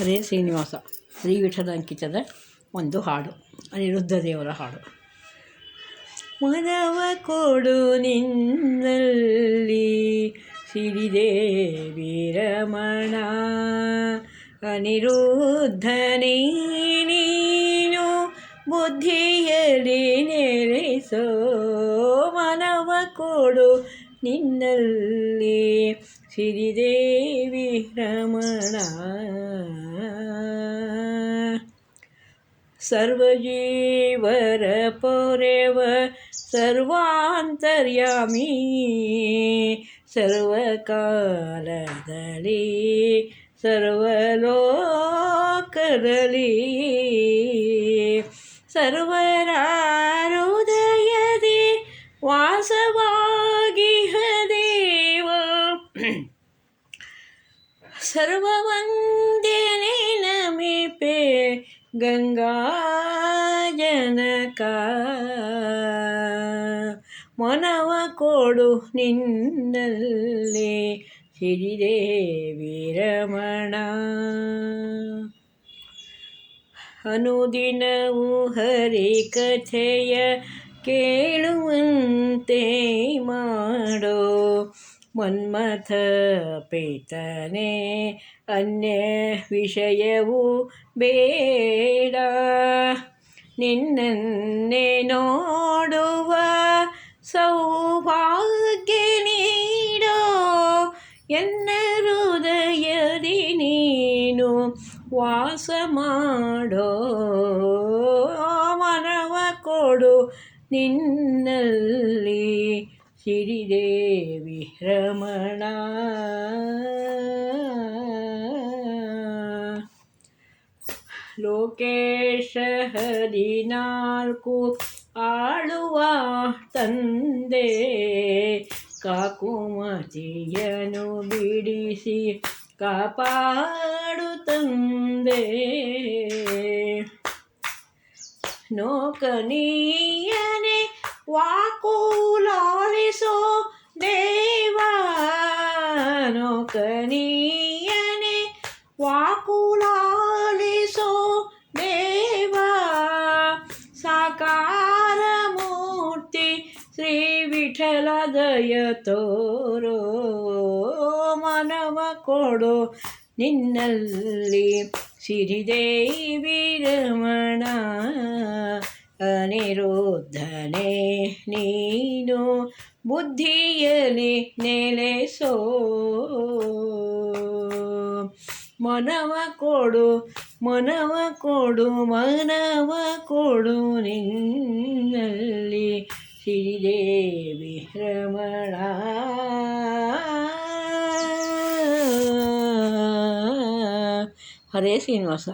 ಹರೇ ಶ್ರೀನಿವಾಸ ಶ್ರೀ ವಿಠಲ ಅಂಕಿತದ ಒಂದು ಹಾಡು ಅನಿರುದ್ಧ ದೇವರ ಹಾಡು. ಮನವ ಕೊಡು ನಿನ್ನಲ್ಲಿ ಸಿರಿದೇವಿ ರಮಣ ಅನಿರುದ್ಧ ನೀನು ಬುದ್ಧಿಯಲ್ಲಿ ನೆಲೆಸೋ. ಮನವ ಕೊಡು ನಿನ್ನಲ್ಲಿ ಸಿರಿದೇವಿ ರಮಣ ಸರ್ವಜೀವರ ಪೊರೆವ ಸರ್ವಾಂತರ್ಯಾಮಿ ಸರ್ವಕಾಲದಲ್ಲಿ ಸರ್ವಲೋಕದಲ್ಲಿ ಸರ್ವರ ಹೃದಯದಿ ವಾಸವಾಗಿಹ ದೇವ ಸರ್ವವಂದ್ಯನೆ ನಮಿಪೆ ಗಂಗಾ ಜನಕ ಮನವ ಕೊಡು ನಿನ್ನಲ್ಲಿ ಸಿರಿದೇವಿ ರಮಣ ಅನುದಿನವು ಹರಿ ಕಥೆಯ ಕೇಳುವಂತೆ ಮಾಡೋ ಮನ್ಮಥ ಪೇತನೆ ಅನ್ಯ ವಿಷಯವು ಬೇಡ. ನಿನ್ನನ್ನೇ ನೋಡುವ ಸೌಭಾಗ್ಯ ನೀಡೋ ಎನ್ನ ಹೃದಯದಿ ನೀನು ವಾಸ ಮಾಡೋ. ಮನವ ಕೊಡು ನಿನ್ನಲ್ಲಿ ಸಿರಿದೇವಿ ರಮಣ ಲೋಕೇಶ ಹದಿನಾಲ್ಕು ಆಳುವ ತಂದೆ ಕಾಕುಮತಿಯನು ಬಿಡಿಸಿ ಕಾಪಾಡು ತಂದೆ ನೋಕನೀಯನೆ ವಾಕುಲಾಲಿಸೋ ದೇವ ವಾಕುಲಾಲಿ ವಾಕುಲಾಲಿಸೋ ದೇವ ಸಾಕಾರ ಮೂರ್ತಿ ಶ್ರೀ ವಿಠಲ ದಯ ತೋರೋ ಮನವ ಕೊಡು ನಿನ್ನಲ್ಲಿ ಸಿರಿದೇವಿ ರಮಣ, ಅನಿರುದ್ಧನೆ ನೀನು ಬುದ್ಧಿಯಲ್ಲಿ ನೆಲೆಸೋ. ಮನವ ಕೊಡು ಮನವ ಕೊಡು ಮನವ ಕೊಡು ನಿನ್ನಲ್ಲಿ ಶ್ರೀದೇವಿ ರಮಣ ಹರೇ ಶ್ರೀನಿವಾಸ.